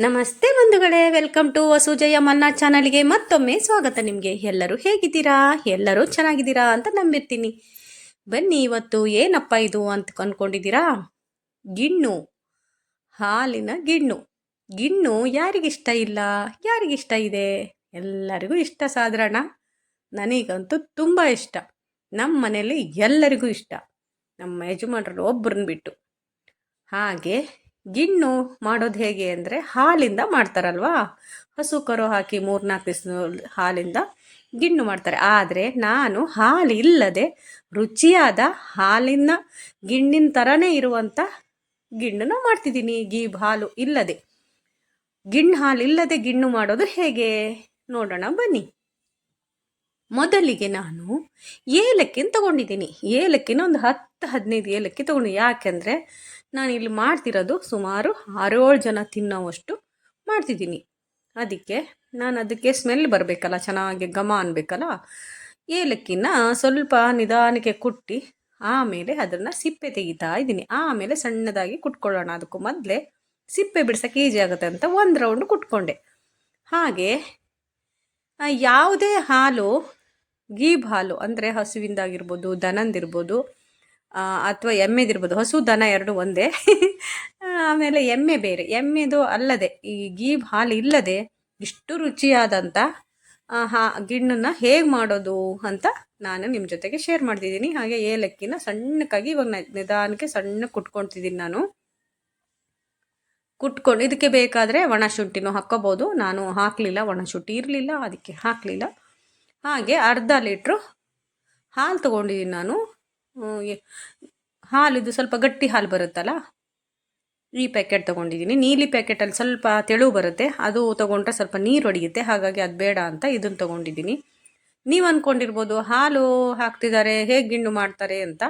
ನಮಸ್ತೆ ಬಂಧುಗಳೇ, welcome to ವಸುಜಯ ಮನ್ನಾ ಚಾನಲ್ಗೆ ಮತ್ತೊಮ್ಮೆ ಸ್ವಾಗತ ನಿಮಗೆ. ಎಲ್ಲರೂ ಹೇಗಿದ್ದೀರಾ? ಎಲ್ಲರೂ ಚೆನ್ನಾಗಿದ್ದೀರಾ ಅಂತ ನಂಬಿರ್ತೀನಿ. ಬನ್ನಿ, ಇವತ್ತು ಏನಪ್ಪ ಇದು ಅಂತ ಅಂದ್ಕೊಂಡಿದ್ದೀರಾ ಗಿಣ್ಣು. ಹಾಲಿನ ಗಿಣ್ಣು. ಗಿಣ್ಣು ಯಾರಿಗಿಷ್ಟ ಇಲ್ಲ? ಯಾರಿಗಿಷ್ಟ ಇದೆ? ಎಲ್ಲರಿಗೂ ಇಷ್ಟ ಸಾಧಾರಣ. ನನಗಂತೂ ತುಂಬ ಇಷ್ಟ. ನಮ್ಮ ಮನೆಯಲ್ಲಿ ಎಲ್ಲರಿಗೂ ಇಷ್ಟ. ನಮ್ಮ ಯಜಮಾನರು ಒಬ್ಬರನ್ನ ಬಿಟ್ಟು. ಹಾಗೆ ಗಿಣ್ಣು ಮಾಡೋದು ಹೇಗೆ ಅಂದರೆ ಹಾಲಿಂದ ಮಾಡ್ತಾರಲ್ವಾ? ಹಸು ಕರು ಹಾಕಿ ಮೂರ್ನಾಲ್ಕು ದಿವಸ ಹಾಲಿಂದ ಗಿಣ್ಣು ಮಾಡ್ತಾರೆ. ಆದರೆ ನಾನು ಹಾಲು ಇಲ್ಲದೆ ರುಚಿಯಾದ ಹಾಲಿನ ಗಿಣ್ಣಿನ ಥರನೇ ಇರುವಂಥ ಗಿಣ್ಣನ್ನು ಮಾಡ್ತಿದ್ದೀನಿ. ಗೀ ಹಾಲು ಇಲ್ಲದೆ. ಗಿಣ್ಣು ಹಾಲು ಇಲ್ಲದೆ ಗಿಣ್ಣು ಮಾಡೋದು ಹೇಗೆ? ನೋಡೋಣ ಬನ್ನಿ. ಮೊದಲಿಗೆ ನಾನು ಏಲಕ್ಕಿನ ತಗೊಂಡಿದ್ದೀನಿ. ಏಲಕ್ಕಿನ ಒಂದು ಹತ್ತು, ಹದಿನೈದು ಏಲಕ್ಕಿ ತಗೊಂಡು ಯಾಕೆಂದರೆ ನಾನು ಇಲ್ಲಿ ಮಾಡ್ತಿರೋದು ಸುಮಾರು ಆರೇಳು ಜನ ತಿನ್ನೋವಷ್ಟು ಮಾಡ್ತಿದ್ದೀನಿ. ಅದಕ್ಕೆ ನಾನು ಅದಕ್ಕೆ ಸ್ಮೆಲ್ ಬರಬೇಕಲ್ಲ, ಚೆನ್ನಾಗಿ ಘಮ ಅನ್ಬೇಕಲ್ಲ. ಏಲಕ್ಕಿನ ಸ್ವಲ್ಪ ನಿಧಾನಕ್ಕೆ ಕುಟ್ಟಿ ಆಮೇಲೆ ಅದನ್ನು ಸಿಪ್ಪೆ ತೆಗಿತಾ ಇದ್ದೀನಿ. ಆಮೇಲೆ ಸಣ್ಣದಾಗಿ ಕುಟ್ಕೊಳ್ಳೋಣ. ಅದಕ್ಕೂ ಮೊದಲೇ ಸಿಪ್ಪೆ ಬಿಡ್ಸೋಕೆ ಈಜಿ ಆಗುತ್ತೆ ಅಂತ ಒಂದು ರೌಂಡ್ ಕುಟ್ಕೊಂಡೆ. ಹಾಗೆ ಯಾವುದೇ ಹಾಲು ಗೀಬ್ ಹಾಲು ಅಂದರೆ ಹಸುವಿಂದಾಗಿರ್ಬೋದು, ದನಂದಿರ್ಬೋದು ಅಥವಾ ಎಮ್ಮೆದಿರ್ಬೋದು. ಹಸು, ದನ ಎರಡು ಒಂದೇ. ಆಮೇಲೆ ಎಮ್ಮೆ ಬೇರೆ. ಎಮ್ಮೆದು ಅಲ್ಲದೆ, ಈ ಗೀಬ್ ಹಾಲು ಇಲ್ಲದೆ ಇಷ್ಟು ರುಚಿಯಾದಂಥ ಹಾ, ಗಿಣ್ಣನ್ನು ಹೇಗೆ ಮಾಡೋದು ಅಂತ ನಾನು ನಿಮ್ಮ ಜೊತೆಗೆ ಶೇರ್ ಮಾಡ್ತಿದ್ದೀನಿ. ಹಾಗೆ ಏಲಕ್ಕಿನ ಸಣ್ಣಕ್ಕಾಗಿ ಇವಾಗ ನಿಧಾನಕ್ಕೆ ಸಣ್ಣ ಕುಟ್ಕೊಳ್ತಿದ್ದೀನಿ ನಾನು. ಕುಟ್ಕೊಂಡು, ಇದಕ್ಕೆ ಬೇಕಾದರೆ ಒಣ ಶುಂಠಿನೂ ಹಾಕ್ಕೋಬೋದು. ನಾನು ಹಾಕಲಿಲ್ಲ, ಒಣ ಶುಂಠಿ ಇರಲಿಲ್ಲ, ಅದಕ್ಕೆ ಹಾಕಲಿಲ್ಲ. ಹಾಗೆ ಅರ್ಧ ಲೀಟ್ರು ಹಾಲು ತೊಗೊಂಡಿದ್ದೀನಿ ನಾನು. ಹಾಲು ಎ- ಹಾಲಿದು ಸ್ವಲ್ಪ ಗಟ್ಟಿ ಹಾಲು ಬರುತ್ತಲ್ಲ? ಈ ಪ್ಯಾಕೆಟ್ ತೊಗೊಂಡಿದ್ದೀನಿ ನೀಲಿ ಪ್ಯಾಕೆಟಲ್ಲಿ ಸ್ವಲ್ಪ ತೆಳು ಬರುತ್ತೆ. ಅದು ತೊಗೊಂಡ್ರೆ ಸ್ವಲ್ಪ ನೀರು ಒಡೆಯುತ್ತೆ. ಹಾಗಾಗಿ ಅದು ಬೇಡ ಅಂತ ಇದನ್ನು ತೊಗೊಂಡಿದ್ದೀನಿ ನೀವು ಅಂದ್ಕೊಂಡಿರ್ಬೋದು ಹಾಲು ಹಾಕ್ತಿದ್ದಾರೆ ಹೇಗೆ ಗಿಣ್ಣು ಮಾಡ್ತಾರೆ ಅಂತ.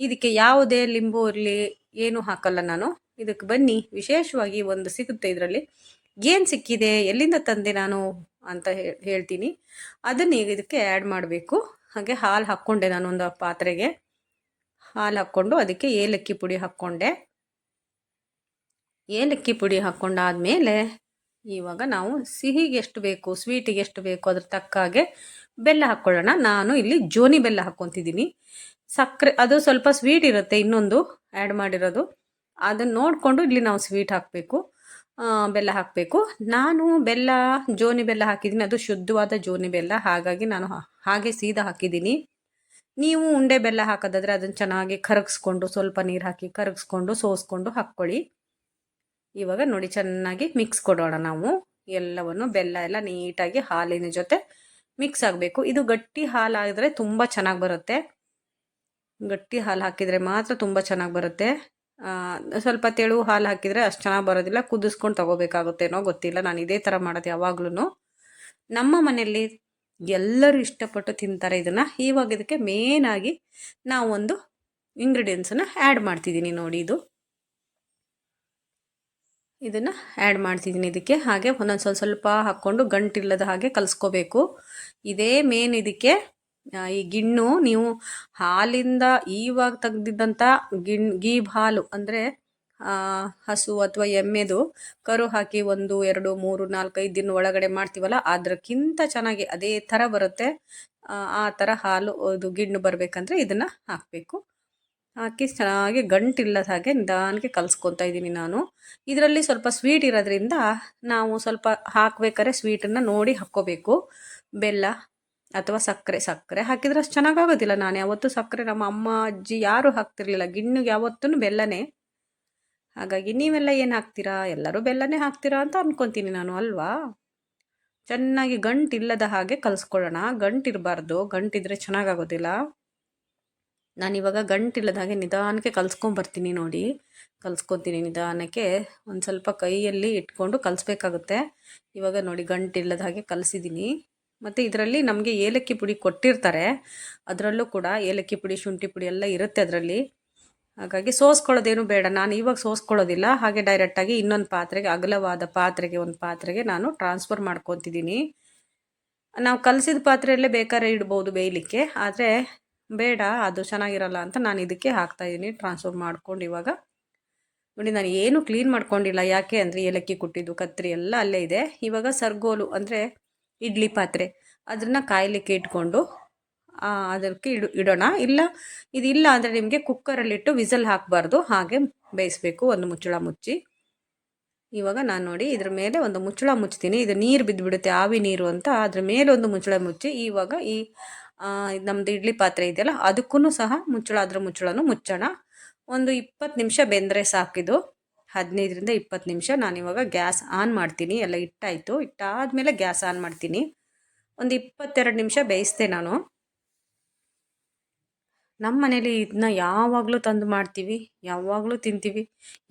ಇದಕ್ಕೆ ಯಾವುದೇ ಲಿಂಬು ಇರಲಿ, ಏನೂ ಹಾಕಲ್ಲ ನಾನು. ಇದಕ್ಕೆ ಬನ್ನಿ. ವಿಶೇಷವಾಗಿ ಒಂದು ಸಿಗುತ್ತೆ ಇದರಲ್ಲಿ. ಏನು ಸಿಕ್ಕಿದೆ? ಎಲ್ಲಿಂದ ತಂದೆ ನಾನು? ಅಂತ ಹೇಳ್ತೀನಿ. ಅದನ್ನು ಈಗ ಇದಕ್ಕೆ ಆ್ಯಡ್ ಮಾಡಬೇಕು. ಹಾಗೆ ಹಾಲು ಹಾಕ್ಕೊಂಡೆ ನಾನು ಒಂದು ಪಾತ್ರೆಗೆ. ಹಾಲು ಹಾಕ್ಕೊಂಡು ಅದಕ್ಕೆ ಏಲಕ್ಕಿ ಪುಡಿ ಹಾಕ್ಕೊಂಡೆ. ಏಲಕ್ಕಿ ಪುಡಿ ಹಾಕ್ಕೊಂಡಾದ್ಮೇಲೆ ಇವಾಗ ನಾವು ಸಿಹಿಗೆ ಎಷ್ಟು ಬೇಕು, ಸ್ವೀಟಿಗೆ ಎಷ್ಟು ಬೇಕು, ಅದ್ರ ತಕ್ಕ ಹಾಗೆ ಬೆಲ್ಲ ಹಾಕ್ಕೊಳ್ಳೋಣ. ನಾನು ಇಲ್ಲಿ ಜೋನಿ ಬೆಲ್ಲ ಹಾಕ್ಕೊತಿದ್ದೀನಿ. ಸಕ್ಕರೆ, ಅದು ಸ್ವಲ್ಪ ಸ್ವೀಟ್ ಇರುತ್ತೆ, ಇನ್ನೊಂದು ಆ್ಯಡ್ ಮಾಡಿರೋದು. ಅದನ್ನು ನೋಡಿಕೊಂಡು ಇಲ್ಲಿ ನಾವು ಸ್ವೀಟ್ ಹಾಕಬೇಕು. ಬೆಲ್ಲ ಹಾಕಬೇಕು. ನಾನು ಬೆಲ್ಲ, ಜೋನಿ ಬೆಲ್ಲ ಹಾಕಿದ್ದೀನಿ. ಅದು ಶುದ್ಧವಾದ ಜೋನಿ ಬೆಲ್ಲ. ಹಾಗಾಗಿ ನಾನು ಹಾಗೆ ಸೀದಾ ಹಾಕಿದ್ದೀನಿ. ನೀವು ಉಂಡೆ ಬೆಲ್ಲ ಹಾಕೋದಾದ್ರೆ ಅದನ್ನು ಚೆನ್ನಾಗಿ ಕರಗಿಸ್ಕೊಂಡು, ಸ್ವಲ್ಪ ನೀರು ಹಾಕಿ ಕರಗಿಸ್ಕೊಂಡು, ಸೋಸ್ಕೊಂಡು ಹಾಕ್ಕೊಳ್ಳಿ. ಇವಾಗ ನೋಡಿ, ಚೆನ್ನಾಗಿ ಮಿಕ್ಸ್ ಕೊಡೋಣ ನಾವು. ಎಲ್ಲವನ್ನು ಬೆಲ್ಲ ಎಲ್ಲ ನೀಟಾಗಿ ಹಾಲಿನ ಜೊತೆ ಮಿಕ್ಸ್ ಆಗಬೇಕು. ಇದು ಗಟ್ಟಿ ಹಾಲು ಆದರೆ ತುಂಬ ಚೆನ್ನಾಗಿ ಬರುತ್ತೆ. ಗಟ್ಟಿ ಹಾಲು ಹಾಕಿದರೆ ಮಾತ್ರ ತುಂಬ ಚೆನ್ನಾಗಿ ಬರುತ್ತೆ. ಸ್ವಲ್ಪ ತೆಳು ಹಾಲು ಹಾಕಿದರೆ ಅಷ್ಟು ಚೆನ್ನಾಗಿ ಬರೋದಿಲ್ಲ. ಕುದಿಸ್ಕೊಂಡು ತಗೋಬೇಕಾಗುತ್ತೇನೋ ಗೊತ್ತಿಲ್ಲ. ನಾನು ಇದೇ ಥರ ಮಾಡೋದು ಯಾವಾಗ್ಲೂ ನಮ್ಮ ಮನೆಯಲ್ಲಿ ಎಲ್ಲರೂ ಇಷ್ಟಪಟ್ಟು ತಿಂತಾರೆ ಇದನ್ನು. ಇವಾಗ ಇದಕ್ಕೆ ಮೇನಾಗಿ ಒಂದು ಇಂಗ್ರೀಡಿಯೆಂಟ್ಸನ್ನು ಆ್ಯಡ್ ಮಾಡ್ತಿದ್ದೀನಿ ನೋಡಿ ಇದು. ಇದನ್ನು ಆ್ಯಡ್ ಮಾಡ್ತಿದ್ದೀನಿ ಇದಕ್ಕೆ. ಹಾಗೆ ಒಂದೊಂದು ಸ್ವಲ್ಪ ಸ್ವಲ್ಪ ಹಾಕ್ಕೊಂಡು ಗಂಟಿಲ್ಲದ ಹಾಗೆ ಕಲಿಸ್ಕೋಬೇಕು. ಇದೇ ಮೇನ್ ಇದಕ್ಕೆ ಈ ಗಿಣ್ಣು ನೀವು ಹಾಲಿಂದ ಈವಾಗ ತೆಗ್ದಿದ್ದಂಥ ಗಿಣ್ ಗೀಬ್ ಹಾಲು ಅಂದರೆ ಹಸು ಅಥವಾ ಎಮ್ಮೆದು ಕರು ಹಾಕಿ ಒಂದು ಎರಡು ಮೂರು ನಾಲ್ಕು ಐದು ದಿನ ಒಳಗಡೆ ಮಾಡ್ತೀವಲ್ಲ ಅದಕ್ಕಿಂತ ಚೆನ್ನಾಗಿ ಅದೇ ಥರ ಬರುತ್ತೆ. ಆ, ಆ ಥರ ಹಾಲು ಇದು ಗಿಣ್ಣು ಬರಬೇಕಂದ್ರೆ ಇದನ್ನು ಹಾಕಬೇಕು. ಹಾಕಿ ಚೆನ್ನಾಗಿ ಗಂಟಿಲ್ಲದ ಹಾಗೆ ನಿಧಾನಕ್ಕೆ ಕಲಿಸ್ಕೊತಾ ಇದ್ದೀನಿ ನಾನು. ಇದರಲ್ಲಿ ಸ್ವಲ್ಪ ಸ್ವೀಟ್ ಇರೋದ್ರಿಂದ ನಾವು ಸ್ವಲ್ಪ ಹಾಕ್ಬೇಕಾದ್ರೆ ಸ್ವೀಟನ್ನು ನೋಡಿ ಹಾಕ್ಕೋಬೇಕು. ಬೆಲ್ಲ ಅಥವಾ ಸಕ್ಕರೆ ಸಕ್ಕರೆ ಹಾಕಿದ್ರೆ ಅಷ್ಟು ಚೆನ್ನಾಗಾಗೋದಿಲ್ಲ ನಾನು ಯಾವತ್ತೂ ಸಕ್ಕರೆ ನಮ್ಮ ಅಮ್ಮ, ಅಜ್ಜಿ ಯಾರೂ ಹಾಕ್ತಿರ್ಲಿಲ್ಲ. ಗಿಣ್ಣಿಗೆ ಯಾವತ್ತೂ ಬೆಲ್ಲನೇ. ಹಾಗಾಗಿ ನೀವೆಲ್ಲ ಏನು ಹಾಕ್ತೀರಾ? ಎಲ್ಲರೂ ಬೆಲ್ಲನೇ ಹಾಕ್ತೀರಾ ಅಂತ ಅನ್ಕೊಂತೀನಿ ನಾನು, ಅಲ್ವಾ? ಚೆನ್ನಾಗಿ ಗಂಟಿಲ್ಲದ ಹಾಗೆ ಕಲಿಸ್ಕೊಳ್ಳೋಣ. ಗಂಟಿರಬಾರ್ದು. ಗಂಟಿದ್ರೆ ಚೆನ್ನಾಗಾಗೋದಿಲ್ಲ ನಾನಿವಾಗ ಗಂಟಿಲ್ಲದ ಹಾಗೆ ನಿಧಾನಕ್ಕೆ ಕಲಿಸ್ಕೊಂಬರ್ತೀನಿ ನೋಡಿ. ಕಲ್ಸ್ಕೊತೀನಿ ನಿಧಾನಕ್ಕೆ. ಒಂದು ಸ್ವಲ್ಪ ಕೈಯಲ್ಲಿ ಇಟ್ಕೊಂಡು ಕಲಿಸ್ಬೇಕಾಗುತ್ತೆ. ಇವಾಗ ನೋಡಿ ಗಂಟಿಲ್ಲದ ಹಾಗೆ ಕಲಿಸಿದ್ದೀನಿ. ಮತ್ತು ಇದರಲ್ಲಿ ನಮಗೆ ಏಲಕ್ಕಿ ಪುಡಿ ಕೊಟ್ಟಿರ್ತಾರೆ. ಅದರಲ್ಲೂ ಕೂಡ ಏಲಕ್ಕಿ ಪುಡಿ, ಶುಂಠಿ ಪುಡಿ ಎಲ್ಲ ಇರುತ್ತೆ ಅದರಲ್ಲಿ. ಹಾಗಾಗಿ ಸೋಸ್ಕೊಳ್ಳೋದೇನು ಬೇಡ. ನಾನು ಇವಾಗ ಸೋಸ್ಕೊಳ್ಳೋದಿಲ್ಲ. ಹಾಗೆ ಡೈರೆಕ್ಟಾಗಿ ಇನ್ನೊಂದು ಪಾತ್ರೆಗೆ, ಅಗಲವಾದ ಪಾತ್ರೆಗೆ, ಒಂದು ಪಾತ್ರೆಗೆ ನಾನು ಟ್ರಾನ್ಸ್ಫರ್ ಮಾಡ್ಕೊತಿದ್ದೀನಿ. ನಾವು ಕಲಸಿದ ಪಾತ್ರೆಯಲ್ಲೇ ಬೇಕಾದ್ರೆ ಇಡ್ಬೋದು ಬೇಯಲಿಕ್ಕೆ. ಆದರೆ ಬೇಡ, ಅದು ಚೆನ್ನಾಗಿರಲ್ಲ ಅಂತ ನಾನು ಇದಕ್ಕೆ ಹಾಕ್ತಾಯಿದ್ದೀನಿ ಟ್ರಾನ್ಸ್ಫರ್ ಮಾಡ್ಕೊಂಡು ಇವಾಗ. ನೋಡಿ, ನಾನು ಏನು ಕ್ಲೀನ್ ಮಾಡ್ಕೊಂಡಿಲ್ಲ. ಯಾಕೆ ಅಂದರೆ ಏಲಕ್ಕಿ ಕುಟ್ಟಿದ್ದು, ಕತ್ರಿ ಎಲ್ಲ ಅಲ್ಲೇ ಇದೆ. ಇವಾಗ ಸರ್ಗೋಲು ಅಂದರೆ ಇಡ್ಲಿ ಪಾತ್ರೆ. ಅದನ್ನು ಕಾಯಲಿಕ್ಕೆ ಇಟ್ಕೊಂಡು ಅದಕ್ಕೆ ಇಡು, ಇಡೋಣ. ಇಲ್ಲ, ಇದಿಲ್ಲ ಅಂದರೆ ನಿಮಗೆ ಕುಕ್ಕರಲ್ಲಿಟ್ಟು ವಿಸಲ್ ಹಾಕಬಾರ್ದು. ಹಾಗೆ ಬೇಯಿಸ್ಬೇಕು. ಒಂದು ಮುಚ್ಚಳ ಮುಚ್ಚಿ. ಇವಾಗ ನಾನು ನೋಡಿ ಇದ್ರ ಮೇಲೆ ಒಂದು ಮುಚ್ಚಳ ಮುಚ್ತೀನಿ. ಇದು ನೀರು ಬಿದ್ದುಬಿಡುತ್ತೆ ಆವಿ ನೀರು ಅಂತ. ಅದ್ರ ಮೇಲೆ ಒಂದು ಮುಚ್ಚಳ ಮುಚ್ಚಿ, ಇವಾಗ ಈ ನಮ್ದು ಇಡ್ಲಿ ಪಾತ್ರೆ ಇದೆಯಲ್ಲ ಅದಕ್ಕೂ ಸಹ ಮುಚ್ಚಳ, ಅದ್ರ ಮುಚ್ಚಳನು ಮುಚ್ಚೋಣ. ಒಂದು ಇಪ್ಪತ್ತು ನಿಮಿಷ ಬೆಂದರೆ ಸಾಕಿದು. ಹದಿನೈದರಿಂದ ಇಪ್ಪತ್ತು ನಿಮಿಷ ನಾನು ಇವಾಗ ಗ್ಯಾಸ್ ಆನ್ ಮಾಡ್ತೀನಿ, ಎಲ್ಲ ಇಟ್ಟಾಯಿತು ಇಟ್ಟಾದಮೇಲೆ ಗ್ಯಾಸ್ ಆನ್ ಮಾಡ್ತೀನಿ. ಒಂದು ಇಪ್ಪತ್ತೆರಡು ನಿಮಿಷ ಬೇಯಿಸ್ದೆ ನಾನು. ನಮ್ಮ ಮನೇಲಿ ಇದನ್ನ ಯಾವಾಗಲೂ ತಂದು ಮಾಡ್ತೀವಿ, ಯಾವಾಗಲೂ ತಿಂತೀವಿ.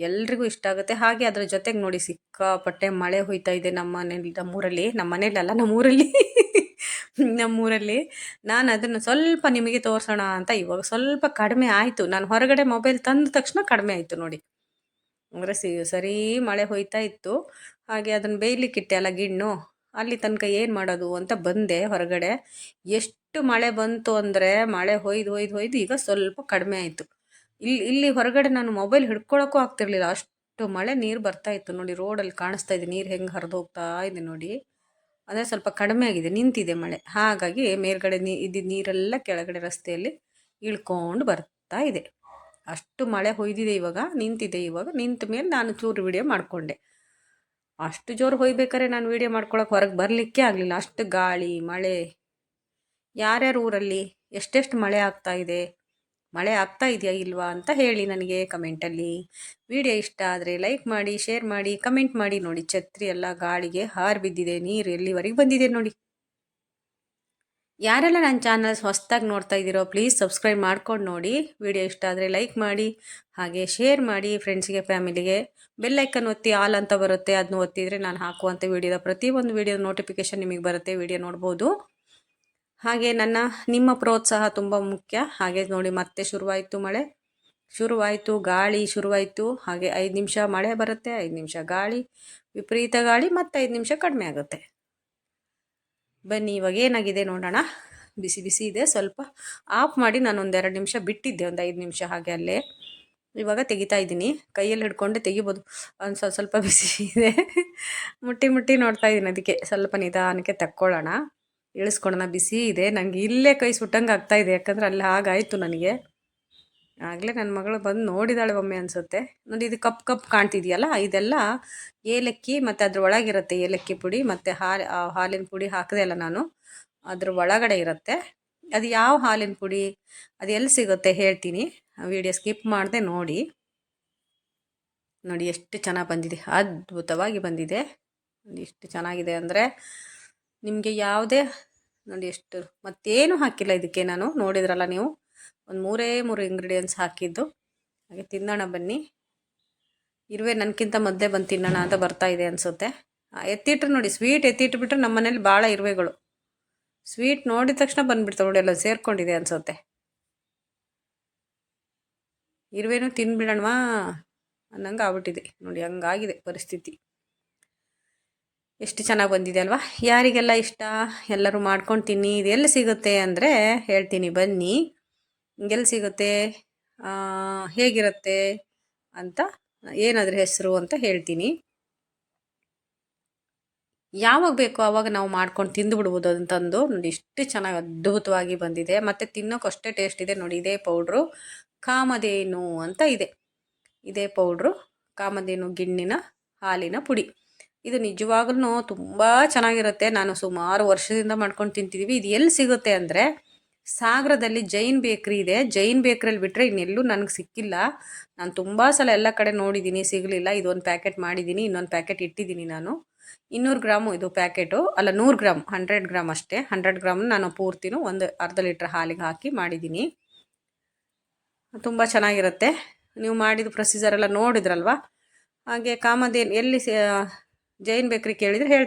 ಎಲ್ರಿಗೂ ಇಷ್ಟ ಆಗುತ್ತೆ. ಹಾಗೆ ಅದರ ಜೊತೆಗೆ ನೋಡಿ ಸಿಕ್ಕಾಪಟ್ಟೆ ಮಳೆ ಹೋಯ್ತಾ ಇದೆ ನಮ್ಮ ಮನೇಲಿ ನಮ್ಮೂರಲ್ಲಿ ನಮ್ಮ ಮನೇಲಿ ಅಲ್ಲ ನಮ್ಮೂರಲ್ಲಿ ನಮ್ಮೂರಲ್ಲಿ ನಾನು ಅದನ್ನು ಸ್ವಲ್ಪ ನಿಮಗೆ ತೋರಿಸೋಣ ಅಂತ ಇವಾಗ ಸ್ವಲ್ಪ ಕಡಿಮೆ ಆಯಿತು. ನಾನು ಹೊರಗಡೆ ಮೊಬೈಲ್ ತಂದ ತಕ್ಷಣ ಕಡಿಮೆ ಆಯಿತು ನೋಡಿ. ಅಂದರೆ ಸಿ, ಸರಿ ಮಳೆ ಹೋಯ್ತಾ ಇತ್ತು. ಹಾಗೆ ಅದನ್ನು ಬೇಯ್ಲಿಕ್ಕಿಟ್ಟೆ ಅಲ್ಲ ಗಿಣ್ಣು. ಅಲ್ಲಿ ತನಕ ಏನು ಮಾಡೋದು ಅಂತ ಬಂದೆ ಹೊರಗಡೆ. ಎಷ್ಟು ಮಳೆ ಬಂತು ಅಂದರೆ ಮಳೆ ಹೊಯ್ದು ಹೊಯ್ದು ಹೊಯ್ದು ಈಗ ಸ್ವಲ್ಪ ಕಡಿಮೆ ಆಯಿತು. ಇಲ್ಲಿ ಇಲ್ಲಿ ಹೊರಗಡೆ ನಾನು ಮೊಬೈಲ್ ಹಿಡ್ಕೊಳಕ್ಕೂ ಆಗ್ತಿರ್ಲಿಲ್ಲ. ಅಷ್ಟು ಮಳೆ ನೀರು ಬರ್ತಾ ಇತ್ತು. ನೋಡಿ ರೋಡಲ್ಲಿ ಕಾಣಿಸ್ತಾ ಇದೆ. ನೀರು ಹೆಂಗೆ ಹರಿದು ಹೋಗ್ತಾ ಇದೆ ನೋಡಿ. ಅದೇ ಸ್ವಲ್ಪ ಕಡಿಮೆ ಆಗಿದೆ. ನಿಂತಿದೆ ಮಳೆ. ಹಾಗಾಗಿ ಮೇಲ್ಗಡೆ ನೀ ಇದ್ದಿದ್ದ ನೀರೆಲ್ಲ ಕೆಳಗಡೆ ರಸ್ತೆಯಲ್ಲಿ ಇಳ್ಕೊಂಡು ಬರ್ತಾ ಇದೆ. ಅಷ್ಟು ಮಳೆ ಹೊಯ್ದಿದೆ ಇವಾಗ, ನಿಂತಿದೆ ಇವಾಗ, ನಿಂತ ಮೇಲೆ ನಾನು ಚೂರು ವಿಡಿಯೋ ಮಾಡಿಕೊಂಡೆ. ಅಷ್ಟು ಜೋರು ಹೊಯ್ಬೇಕಾದ್ರೆ ನಾನು ವಿಡಿಯೋ ಮಾಡ್ಕೊಳಕ್ಕೆ ಹೊರಗೆ ಬರಲಿಕ್ಕೆ ಆಗಲಿಲ್ಲ. ಅಷ್ಟು ಗಾಳಿ, ಮಳೆ. ಯಾರ್ಯಾರು ಊರಲ್ಲಿ ಎಷ್ಟೆಷ್ಟು ಮಳೆ ಆಗ್ತಾ ಇದೆ, ಮಳೆ ಆಗ್ತಾ ಇದೆಯಾ ಇಲ್ವಾ ಅಂತ ಹೇಳಿ ನನಗೆ ಕಮೆಂಟಲ್ಲಿ ವಿಡಿಯೋ ಇಷ್ಟ ಆದರೆ ಲೈಕ್ ಮಾಡಿ ಶೇರ್ ಮಾಡಿ ಕಮೆಂಟ್ ಮಾಡಿ ನೋಡಿ. ಛತ್ರಿ ಎಲ್ಲ ಗಾಳಿಗೆ ಹಾರು ಬಿದ್ದಿದೆ, ನೀರು ಎಲ್ಲಿವರೆಗೆ ಬಂದಿದೆ ನೋಡಿ. ಯಾರೆಲ್ಲ ನನ್ನ ಚಾನಲ್ಸ್ ಹೊಸ್ದಾಗಿ ನೋಡ್ತಾ ಇದ್ದೀರೋ ಪ್ಲೀಸ್ ಸಬ್ಸ್ಕ್ರೈಬ್ ಮಾಡ್ಕೊಂಡು ನೋಡಿ. ವಿಡಿಯೋ ಇಷ್ಟ ಆದರೆ ಲೈಕ್ ಮಾಡಿ, ಹಾಗೆ ಶೇರ್ ಮಾಡಿ ಫ್ರೆಂಡ್ಸ್ಗೆ ಫ್ಯಾಮಿಲಿಗೆ ಬೆಲ್ಲೈಕನ್ ಒತ್ತಿ ಆಲ್ ಅಂತ ಬರುತ್ತೆ ಅದನ್ನ ಒತ್ತಿದರೆ ನಾನು ಹಾಕುವಂಥ ವಿಡಿಯೋದ ಪ್ರತಿಯೊಂದು ವಿಡಿಯೋದ ನೋಟಿಫಿಕೇಶನ್ ನಿಮಗೆ ಬರುತ್ತೆ ವಿಡಿಯೋ ನೋಡ್ಬೋದು. ಹಾಗೆ ನನ್ನ, ನಿಮ್ಮ ಪ್ರೋತ್ಸಾಹ ತುಂಬ ಮುಖ್ಯ. ಹಾಗೆ ನೋಡಿ ಮತ್ತೆ ಶುರುವಾಯಿತು ಮಳೆ. ಶುರುವಾಯಿತು ಗಾಳಿ, ಶುರುವಾಯಿತು ಹಾಗೆ ಐದು ನಿಮಿಷ ಮಳೆ ಬರುತ್ತೆ, ಐದು ನಿಮಿಷ ಗಾಳಿ, ವಿಪರೀತ ಗಾಳಿ, ಮತ್ತು ಐದು ನಿಮಿಷ ಕಡಿಮೆ ಆಗುತ್ತೆ. ಬನ್ನಿ, ಇವಾಗ ಏನಾಗಿದೆ ನೋಡೋಣ. ಬಿಸಿ ಬಿಸಿ ಇದೆ, ಸ್ವಲ್ಪ ಆಫ್ ಮಾಡಿ ನಾನು ಒಂದೆರಡು ನಿಮಿಷ ಬಿಟ್ಟಿದ್ದೆ, ಒಂದು ಐದು ನಿಮಿಷ ಹಾಗೆ ಅಲ್ಲೇ. ಇವಾಗ ತೆಗಿತಾ ಇದ್ದೀನಿ, ಕೈಯಲ್ಲಿ ಹಿಡ್ಕೊಂಡೆ ತೆಗಿಬೋದು. ಒಂದು ಸ್ವಲ್ಪ ಸ್ವಲ್ಪ ಬಿಸಿ ಇದೆ. ಮುಟ್ಟಿ ಮುಟ್ಟಿ ನೋಡ್ತಾ ಇದ್ದೀನಿ ಅದಕ್ಕೆ, ಸ್ವಲ್ಪ ನಿಧಾನಕ್ಕೆ ತಕ್ಕೊಳ್ಳೋಣ. ಇಳಿಸ್ಕೊಳೋಣ ಬಿಸಿ ಇದೆ. ನನಗೆ ಇಲ್ಲೇ ಕೈ ಸುಟ್ಟಂಗೆ ಆಗ್ತಾಯಿದೆ ಯಾಕಂದರೆ ಅಲ್ಲಿ ಹಾಗಾಯಿತು ನನಗೆ. ಆಗಲೇ ನನ್ನ ಮಗಳು ಬಂದು ನೋಡಿದಾಳೆ ಒಮ್ಮೆ ಅನಿಸುತ್ತೆ. ನೋಡಿ ಇದು ಕಪ್ ಕಪ್ ಕಾಣ್ತಿದೆಯಲ್ಲ, ಇದೆಲ್ಲ ಏಲಕ್ಕಿ ಮತ್ತು ಅದ್ರ ಒಳಗಿರುತ್ತೆ ಏಲಕ್ಕಿ ಪುಡಿ ಮತ್ತು ಹಾಲು ಹಾಲಿನ ಪುಡಿ ಹಾಕಿದೆ ಅಲ್ಲ ನಾನು. ಅದ್ರ ಒಳಗಡೆ ಇರುತ್ತೆ. ಅದು ಯಾವ ಹಾಲಿನ ಪುಡಿ? ಅದು ಎಲ್ಲಿ ಸಿಗುತ್ತೆ ಹೇಳ್ತೀನಿ. ವಿಡಿಯೋ ಸ್ಕಿಪ್ ಮಾಡದೆ ನೋಡಿ. ನೋಡಿ ಎಷ್ಟು ಚೆನ್ನಾಗಿ ಬಂದಿದೆ. ಅದ್ಭುತವಾಗಿ ಬಂದಿದೆ. ನೋಡಿ ಎಷ್ಟು ಚೆನ್ನಾಗಿದೆ ಅಂದರೆ ನಿಮಗೆ ಯಾವುದೇ, ನೋಡಿ ಎಷ್ಟು, ಮತ್ತೇನು ಹಾಕಿಲ್ಲ ಇದಕ್ಕೆ ನಾನು. ನೋಡಿದ್ರಲ್ಲ ನೀವು? ಒಂದು ಮೂರೇ ಮೂರು ಇಂಗ್ರೀಡಿಯೆಂಟ್ಸ್ ಹಾಕಿದ್ದು. ಹಾಗೆ ತಿನ್ನೋಣ ಬನ್ನಿ. ಇರುವೆ ನನಗಿಂತ ಮೊದಲೇ ಬಂದು ತಿನ್ನೋಣ ಅಂತ ಬರ್ತಾ ಇದೆ ಅನಿಸುತ್ತೆ. ಎತ್ತಿಟ್ರು ನೋಡಿ ಸ್ವೀಟ್ ಎತ್ತಿಟ್ಬಿಟ್ರೆ ನಮ್ಮ ಮನೇಲಿ ಭಾಳ ಇರುವೆಗಳು. ಸ್ವೀಟ್ ನೋಡಿದ ತಕ್ಷಣ ಬಂದುಬಿಡ್ತಾವೆ ನೋಡಿ ಎಲ್ಲ ಸೇರ್ಕೊಂಡಿದೆ ಅನಿಸುತ್ತೆ. ಇರುವೆನೂ ತಿನ್ಬಿಡೋಣವಾ? ಅನ್ನಂಗೆ ಆಗ್ಬಿಟ್ಟಿದೆ. ನೋಡಿ, ಹಂಗಾಗಿದೆ ಪರಿಸ್ಥಿತಿ. ಎಷ್ಟು ಚೆನ್ನಾಗಿ ಬಂದಿದೆ ಅಲ್ವಾ? ಯಾರಿಗೆಲ್ಲ ಇಷ್ಟ? ಎಲ್ಲರೂ ಮಾಡ್ಕೊಂಡು ತಿನ್ನಿ ಇದು ಎಲ್ಲಿ ಸಿಗುತ್ತೆ ಅಂದರೆ ಹೇಳ್ತೀನಿ, ಬನ್ನಿ. ಎಲ್ಲಿ ಸಿಗುತ್ತೆ ಹೇಗಿರುತ್ತೆ ಅಂತ ಏನಾದ್ರ ಹೆಸರು ಅಂತ ಹೇಳ್ತೀನಿ. ಯಾವಾಗ ಬೇಕೋ ಅವಾಗ ನಾವು ಮಾಡ್ಕೊಂಡು ತಿಂದು ಬಿಡ್ಬೋದು ಅಂತಂದು ನೋಡಿ, ಇಷ್ಟು ಚೆನ್ನಾಗಿ ಅದ್ಭುತವಾಗಿ ಬಂದಿದೆ. ಮತ್ತು ತಿನ್ನೋಕೆ ಅಷ್ಟೇ ಟೇಸ್ಟ್ ಇದೆ ನೋಡಿ, ಇದೇ ಪೌಡ್ರು ಕಾಮಧೇನು ಅಂತ ಇದೆ. ಇದೇ ಪೌಡ್ರು ಕಾಮಧೇನು ಗಿಣ್ಣಿನ ಹಾಲಿನ ಪುಡಿ. ಇದು ನಿಜವಾಗ್ಲೂ ತುಂಬ ಚೆನ್ನಾಗಿರುತ್ತೆ. ನಾನು ಸುಮಾರು ವರ್ಷದಿಂದ ಮಾಡ್ಕೊಂಡು ತಿಂತಿದ್ದೀವಿ ಇದು ಎಲ್ಲಿ ಸಿಗುತ್ತೆ ಅಂದರೆ ಸಾಗರದಲ್ಲಿ ಜೈನ್ ಬೇಕ್ರಿ ಇದೆ. ಜೈನ್ ಬೇಕ್ರಿಯಲ್ಲಿ ಬಿಟ್ಟರೆ ಇನ್ನೆಲ್ಲೂ ನನಗೆ ಸಿಕ್ಕಿಲ್ಲ. ನಾನು ತುಂಬ ಸಲ ಎಲ್ಲ ಕಡೆ ನೋಡಿದ್ದೀನಿ ಸಿಗಲಿಲ್ಲ. ಇದೊಂದು ಪ್ಯಾಕೆಟ್ ಮಾಡಿದ್ದೀನಿ ಇನ್ನೊಂದು ಪ್ಯಾಕೆಟ್ ಇಟ್ಟಿದ್ದೀನಿ ನಾನು. ಇನ್ನೂರು ಗ್ರಾಮು ಇದು ಪ್ಯಾಕೆಟು. ಅಲ್ಲ, ನೂರು ಗ್ರಾಮ್, ಹಂಡ್ರೆಡ್ ಗ್ರಾಮ್ ಅಷ್ಟೇ. ಹಂಡ್ರೆಡ್ ಗ್ರಾಮ್ ನಾನು ಪೂರ್ತಿನೂ ಒಂದು ಅರ್ಧ ಲೀಟ್ರ್ ಹಾಲಿಗೆ ಹಾಕಿ ಮಾಡಿದ್ದೀನಿ ತುಂಬ ಚೆನ್ನಾಗಿರುತ್ತೆ. ನೀವು ಮಾಡಿದ ಪ್ರೊಸೀಜರ್ ಎಲ್ಲ ನೋಡಿದ್ರಲ್ವ? ಹಾಗೆ ಕಾಮಧೇನು ಎಲ್ಲಿ ಜೈನ್ ಬೇಕ್ರಿ ಕೇಳಿದರೆ ಹೇಳ್ತಾರೆ